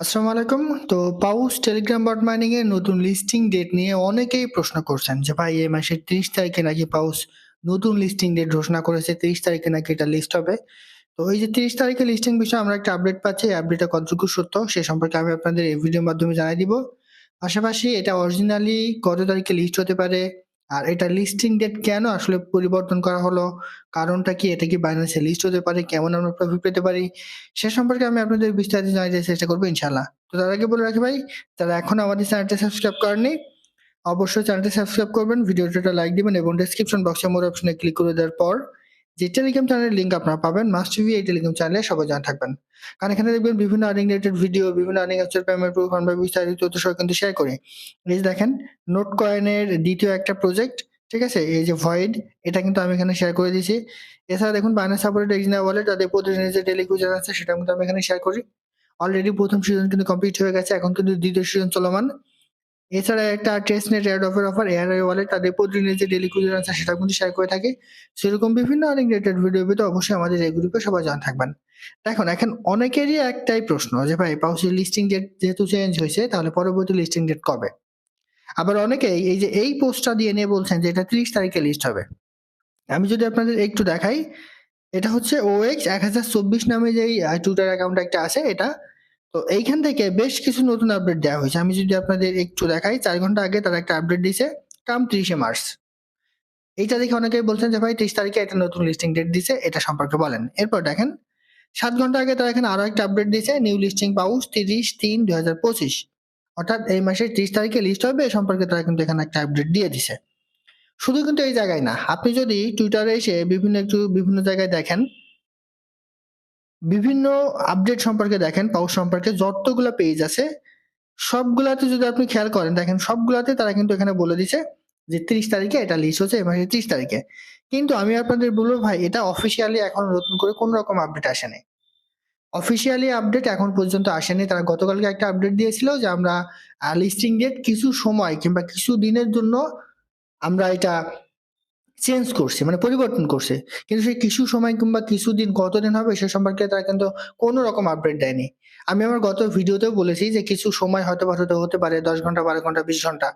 আসসালামু আলাইকুম। তো পাউস টেলিগ্রাম বট মাইনিং এর নতুন লিস্টিং ডেট নিয়ে অনেকেই প্রশ্ন করছেন যে ভাই, এই মাসের ৩০ তারিখে নাকি পাউস নতুন লিস্টিং ডেট ঘোষণা করেছে। ৩০ তারিখে নাকি এটা লিস্ট হবে। তো এই যে ৩০ তারিখে লিস্টিং বিষয়ে আমরা একটা আপডেট পাচ্ছি। এই আপডেটটা কতটুকু সত্য সে সম্পর্কে আমি আপনাদের এই ভিডিওর মাধ্যমে জানাই দিব। পাশাপাশি এটা অরিজিনালি কত তারিখে লিস্ট হতে পারে? আর এটা লিস্টিং ডেট কেন আসলে পরিবর্তন করা হলো? কারণটা কি? এটা কি বাইন্যান্সে লিস্ট হতে পারে? কেমন আমরা প্রফিট পেতে পারি? সে সম্পর্কে আমি আপনাদের বিস্তারিত জানাতে চেষ্টা করব ইনশাল্লাহ তো তার আগে বলে রাখি ভাই, তারা এখন আমাদের চ্যানেলটা সাবস্ক্রাইব করেনি অবশ্যই চ্যানেলটি সাবস্ক্রাইব করবেন, ভিডিওটা লাইক দিবেন এবং ডেসক্রিপশন বক্সে মোর অপশনে ক্লিক করে দেওয়ার পর যে টেলিগ্রাম চ্যানেলের লিঙ্ক আপনারা পাবেন মাস্ট বি এই টেলিগ্রাম চ্যানেলে সবাই জানা থাকবেন। কারণ এখানে দেখবেন বিভিন্ন আর্নিং রিলেটেড ভিডিও, বিভিন্ন আর্নিং অ্যাপসের পেমেন্ট প্রুফ আমরা বিস্তারিত তথ্য সহ কিন্তু শেয়ার করি। যে দেখেন নোট কয়েনের দ্বিতীয় একটা প্রজেক্ট, ঠিক আছে? এই যে ভয়েড এটা কিন্তু আমি এখানে শেয়ার করে দিয়েছি। এছাড়া দেখুন বাইন্যান্স সাপোর্টেড এক্সিনা ওয়ালেট তাদের প্রতিদিনের যে ডেইলি ইউজার আছে সেটা কিন্তু আমি এখানে শেয়ার করি। অলরেডি প্রথম সিজন কিন্তু কমপ্লিট হয়ে গেছে। এখন কিন্তু দ্বিতীয় সিজন চলমান। এছাড়া একটা টেস্টনেট এয়ারড্রপের অফার এআরআই ওয়ালেট তাদের প্রতিদিনের যে ডেইলি ইউজার আছে সেটা কিন্তু শেয়ার করে থাকে সেরকম বিভিন্ন আর্নিং রিলেটেড ভিডিও পেতে অবশ্যই আমাদের এই গ্রুপে সবাই জয়েন থাকবেন। দেখুন এখন অনেকেরই একটাই প্রশ্ন যে ভাই পাউসের লিস্টিং ডেট যেহেতু চেঞ্জ হয়েছে তাহলে পরবর্তী লিস্টিং ডেট কবে? আবার অনেকেই এই যে এই পোস্টটা দিয়ে নিয়ে বলছেন যে এটা ৩০ তারিখে লিস্ট হবে। আমি যদি আপনাদের একটু দেখাই, এটা হচ্ছে ওএক্স এক হাজার চব্বিশ নামে যেই টুইটার অ্যাকাউন্ট একটা আছে এটা। তো এইখান থেকে বেশ কিছু নতুন আপডেট দেওয়া হয়েছে। আমি যদি আপনাদের একটু দেখাই, চার ঘণ্টা আগে তারা একটা আপডেট দিছে কাম ৩০শে মার্চ। এইটা দেখে অনেকেই বলছেন যে, ভাই ৩০ তারিখে একটা নতুন লিস্টিং ডেট দিছে, এটা সম্পর্কে বলেন। এরপর দেখেন, সাত ঘণ্টা আগে তারা এখানে আরও একটা আপডেট দিয়েছে নিউ লিস্টিং পাউস ৩০-৩-২০২৫ অর্থাৎ এই মাসের ৩০ তারিখে লিস্ট হবে, এ সম্পর্কে তারা কিন্তু এখানে একটা আপডেট দিয়ে দিছে। শুধু কিন্তু এই জায়গায় না। আপনি যদি টুইটারে এসে বিভিন্ন একটু বিভিন্ন জায়গায় দেখেন বিভিন্ন আপডেট সম্পর্কে দেখেন পাউস সম্পর্কে যতগুলো পেজ আছে, সবগুলাতে যদি আপনি খেয়াল করেন, দেখেন সবগুলাতে তারা কিন্তু এখানে বলে দিছে যে ৩০ তারিখে এটা লিস্ট হচ্ছে মাসের ৩০ তারিখে। কিন্তু আমি আপনাদের বলব ভাই, এটা অফিসিয়ালি এখন নতুন করে কোন রকম আপডেট আসেনি। অফিসিয়ালি আপডেট এখন পর্যন্ত আসেনি। তারা গতকালকে একটা আপডেট দিয়েছিল যে আমরা লিস্টিং ডেট কিছু সময় কিংবা কিছু দিনের জন্য আমরা এটা চেঞ্জ করছে মানে পরিবর্তন করছে। কিন্তু সেই কিছু সময় কিংবা কিছুদিন কতদিন হবে সে সম্পর্কে তারা কিন্তু কোনো রকম আপডেট দেয়নি। আমি আমার গত ভিডিওতেও বলেছি যে কিছু সময় হয়তোবা হতে হতে পারে ১০ ঘণ্টা, ১২ ঘণ্টা, ২০ ঘণ্টা।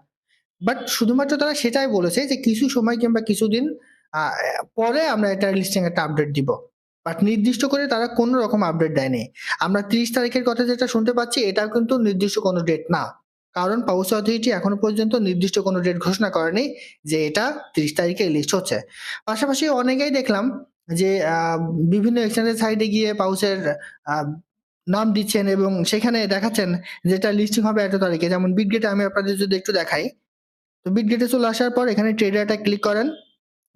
বাট শুধুমাত্র তারা সেটাই বলেছে যে কিছু সময় কিংবা কিছুদিন পরে আমরা এটার লিস্টিং একটা আপডেট দিব। বাট নির্দিষ্ট করে তারা কোনো রকম আপডেট দেয়নি। আমরা ৩০ তারিখের কথা যেটা শুনতে পাচ্ছি এটাও কিন্তু নির্দিষ্ট কোনো ডেট না। কারণ পাউস অথরিটি এখনও পর্যন্ত নির্দিষ্ট কোনো ডেট ঘোষণা করেনি যে এটা ৩০ তারিখে লিস্ট হচ্ছে। পাশাপাশি অনেকেই দেখলাম যে বিভিন্ন এক্সচেঞ্জের সাইডে গিয়ে পাউসের নাম দিচ্ছেন এবং সেখানে দেখাচ্ছেন যেটা লিস্টিং হবে এত তারিখে। যেমন বিটগেটে আমি আপনাদের যদি একটু দেখাই। তো বিটগেটে চলে আসার পর এখানে ট্রেডারটা ক্লিক করেন।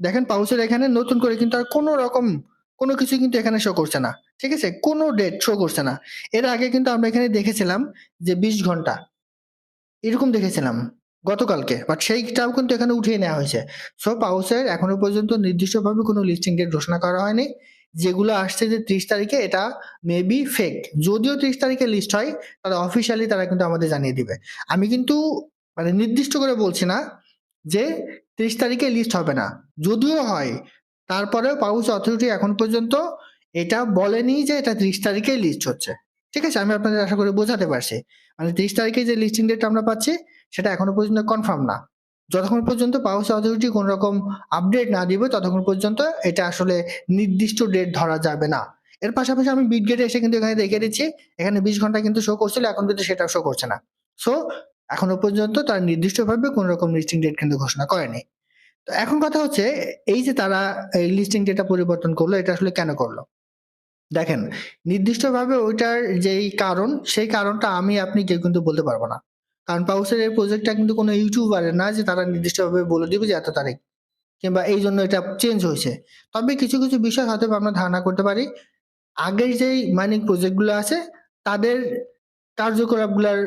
দেখেন পাউসের এখানে নতুন করে কিন্তু আর কোনো রকম, কোনো কিছু কিন্তু এখানে শো করছে না। ঠিক আছে? কোনো ডেট শো করছে না। এর আগে কিন্তু আমরা এখানে দেখেছিলাম যে ২০ ঘণ্টা। এরকম দেখেছিলাম গতকালকে। বাট সেইটাও কিন্তু এখানে উঠিয়ে নেওয়া হয়েছে। সো পাউসের এখনও পর্যন্ত নির্দিষ্টভাবে কোনো লিস্টিং ডেট ঘোষণা করা হয়নি। যেগুলো আসছে যে ৩০ তারিখে, এটা মেবি ফেক। যদিও ৩০ তারিখে লিস্ট হয় তাহলে অফিসিয়ালি তারা কিন্তু আমাদের জানিয়ে দিবে। আমি কিন্তু মানে নির্দিষ্ট করে বলছি না যে ৩০ তারিখে লিস্ট হবে না। যদিও হয়, তারপরেও পাউস অথরিটি এখন পর্যন্ত এটা বলেনি যে এটা ৩০ তারিখে লিস্ট হচ্ছে। ঠিক আছে? আমি আপনাদের আশা করি বোঝাতে পারছি। মানে ৩০ তারিখে যে লিস্টিং ডেট আমরা পাচ্ছি, সেটা এখনও পর্যন্ত কনফার্ম না। যতক্ষণ পর্যন্ত পাউস অথরিটি কোন রকম আপডেট না দিবে, ততক্ষণ পর্যন্ত এটা আসলে নির্দিষ্ট ডেট ধরা যাবে না। এর পাশাপাশি আমি বিটগেটে এসে কিন্তু এখানে দেখিয়ে দিচ্ছি। এখানে ২০ ঘণ্টা কিন্তু শো করছিল, এখন কিন্তু সেটা শো করছে না। সো এখনও পর্যন্ত তারা নির্দিষ্টভাবে কোন রকম লিস্টিং ডেট কিন্তু ঘোষণা করেনি। তো এখন কথা হচ্ছে, এই যে তারা এই লিস্টিং ডেটটা পরিবর্তন করল, এটা আসলে কেন করল? দেখেন নির্দিষ্টভাবে ওইটার যেই কারণ সেই কারণটা আমি আপনি কেউ কিন্তু বলতে পারব না। কারণ পাউসের এই প্রজেক্টটা কিন্তু কোনো ইউটিউবারের না যে তারা নির্দিষ্টভাবে বলে দিবে যে এত তারিখ কিংবা এই জন্য এটা চেঞ্জ হয়েছে। তবে কিছু, কিছু বিষয় হয়তো আমরা ধারণা করতে পারি। আগের যেই মাইনিং প্রজেক্টগুলো আছে তাদের কার্যকলাপগুলার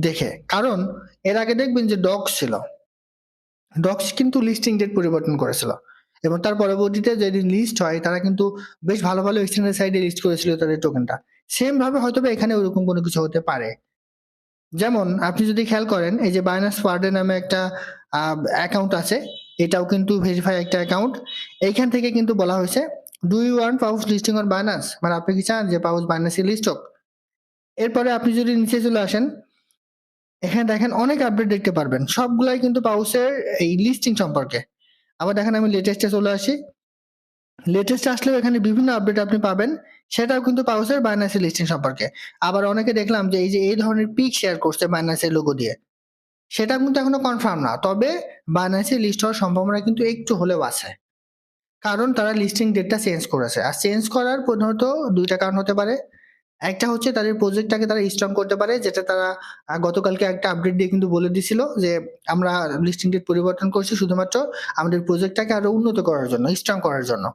দেখে। কারণ এর আগে দেখবেন যে ডক্স ছিল। ডক্স কিন্তু লিস্টিং ডেট পরিবর্তন করেছিল। এবং তার পরবর্তীতে যেদিন লিস্ট হয় তারা কিন্তু বেশ ভালো, ভালো এক্সচেঞ্জের সাইডে লিস্ট করেছিল তাদের টোকেনটা। সেম ভাবে হয়তোবা এখানে ওরকম কোনো কিছু হতে পারে। যেমন আপনি যদি খেয়াল করেন এই যে Binance Smart নামে একটা অ্যাকাউন্ট আছে। এটাও কিন্তু ভেরিফাই একটা অ্যাকাউন্ট। এইখান থেকে কিন্তু বলা হয়েছে, "do you want Paws listing on Binance?" মানে আপনি কি চান যে পাউস এ লিস্ট হোক? এরপরে আপনি যদি নিচে চলে আসেন এখানে দেখেন অনেক আপডেট দেখতে পারবেন সবগুলাই কিন্তু পাউসের এই লিস্টিং সম্পর্কে আবার দেখেন আমি লেটেস্টে চলে আসি। লেটেস্টে আসলেও এখানে বিভিন্ন আপডেট আপনি পাবেন, সেটাও কিন্তু পাউসের বাইনান্সের লিস্টিং সম্পর্কে। আবার অনেকে দেখলাম যে এই যে এই ধরনের পিক শেয়ার করছে বাইনান্সের লোগো দিয়ে, সেটা কিন্তু এখনও কনফার্ম না। তবে বাইনান্সে লিস্ট হওয়ার সম্ভাবনা কিন্তু একটু হলেও আছে। কারণ তারা লিস্টিং ডেটটা চেঞ্জ করেছে। আর চেঞ্জ করার প্রধানত দুইটা কারণ হতে পারে। একটা হচ্ছে তাদের প্রজেক্টটাকে তারা স্ট্রং করতে পারে, যেটা তারা গতকালকে একটা আপডেট দিয়ে কিন্তু বলে দিছিল যে, আমরা লিস্টিং ডেট পরিবর্তন করছি শুধুমাত্র আমাদের প্রজেক্টটাকে আরও উন্নত করার জন্য স্ট্রং করার জন্য।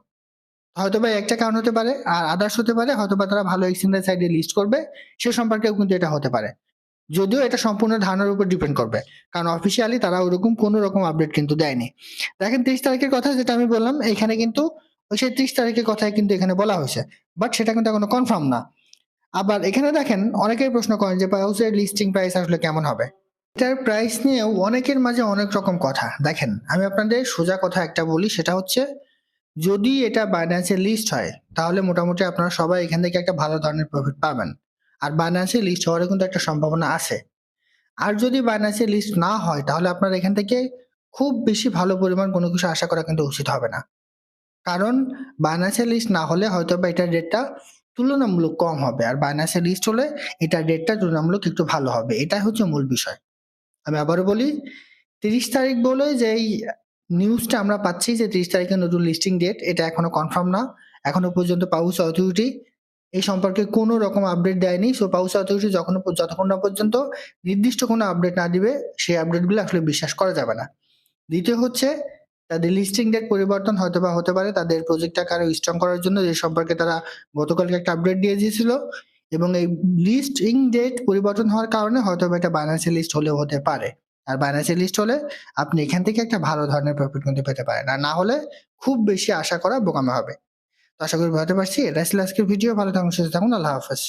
হয়তো বা একটা কারণ হতে পারে, আর আদার্স হতে পারে, হয়তো বা তারা ভালো এক্সচেঞ্জের সাইডে লিস্ট করবে, সে সম্পর্কেও কিন্তু এটা হতে পারে। যদিও এটা সম্পূর্ণ ধারণার উপর ডিপেন্ড করবে, কারণ অফিসিয়ালি তারা ওরকম কোনো রকম আপডেট কিন্তু দেয়নি। দেখেন তিরিশ তারিখের কথা যেটা আমি বললাম, এখানে কিন্তু সেই ত্রিশ তারিখের কথাই কিন্তু এখানে বলা হয়েছে বাট সেটা কিন্তু এখনও কনফার্ম না। আবার এখানে দেখেন অনেকেই প্রশ্ন করেন যে পাউসের লিস্টিং প্রাইস আসলে কেমন হবে? এটার প্রাইস নিয়েও অনেকের মাঝে অনেক রকম কথা। দেখেন, আমি আপনাদের সোজা কথা একটা বলি, সেটা হচ্ছে যদি এটা বাইন্যান্সে লিস্ট হয়, তাহলে মোটামুটি আপনারা সবাই এখান থেকে একটা ভালো ধরনের প্রফিট পাবেন। আর বাইন্যান্সে লিস্ট হওয়ারও কিন্তু একটা সম্ভাবনা আছে। আর যদি বাইন্যান্সে লিস্ট না হয়, তাহলে আপনার এখান থেকে খুব বেশি ভালো পরিমাণ কোনো কিছু আশা করা কিন্তু উচিত হবে না। কারণ বাইন্যান্সে লিস্ট না হলে হয়তো বা এটার রেটটা তুলনামূলক কম হবে। আর বাইন্যান্সে লিস্ট হলে এটার ডেটটা তুলনামূলক একটু ভালো হবে। এটাই হচ্ছে মূল বিষয়। আমি আবারও বলি, তিরিশ তারিখ বলে যে এই নিউজটা আমরা পাচ্ছি যে তিরিশ তারিখে নতুন লিস্টিং ডেট এটা এখনও কনফার্ম না। এখনও পর্যন্ত পাউস অথরিটি এই সম্পর্কে কোনো রকম আপডেট দেয়নি। সো পাউস অথরিটি যখন যতক্ষণ না পর্যন্ত নির্দিষ্ট কোনো আপডেট না দিবে, সেই আপডেটগুলো আসলে বিশ্বাস করা যাবে না। দ্বিতীয় হচ্ছে তাদের লিস্টিং ডেট পরিবর্তন হয়তো বা হতে পারে, তাদের প্রজেক্টটাকে আরও স্ট্রং করার জন্য, যে সম্পর্কে তারা গতকালকে একটা আপডেট দিয়ে দিয়েছিল। এবং এই লিস্টিং ডেট পরিবর্তন হওয়ার কারণে হয়তো বা এটা বাইন্যান্সের লিস্ট হলেও হতে পারে। আর বাইন্যান্সের লিস্ট হলে আপনি এখান থেকে একটা ভালো ধরনের প্রফিট কিন্তু পেতে পারেন। আর না হলে খুব বেশি আশা করা বোকামে হবে। তো আশা করি বুঝতে পারছি। এটা ছিল আজকের ভিডিও ভালো থাকুন, সুস্থ থাকুন। আল্লাহ হাফেজ।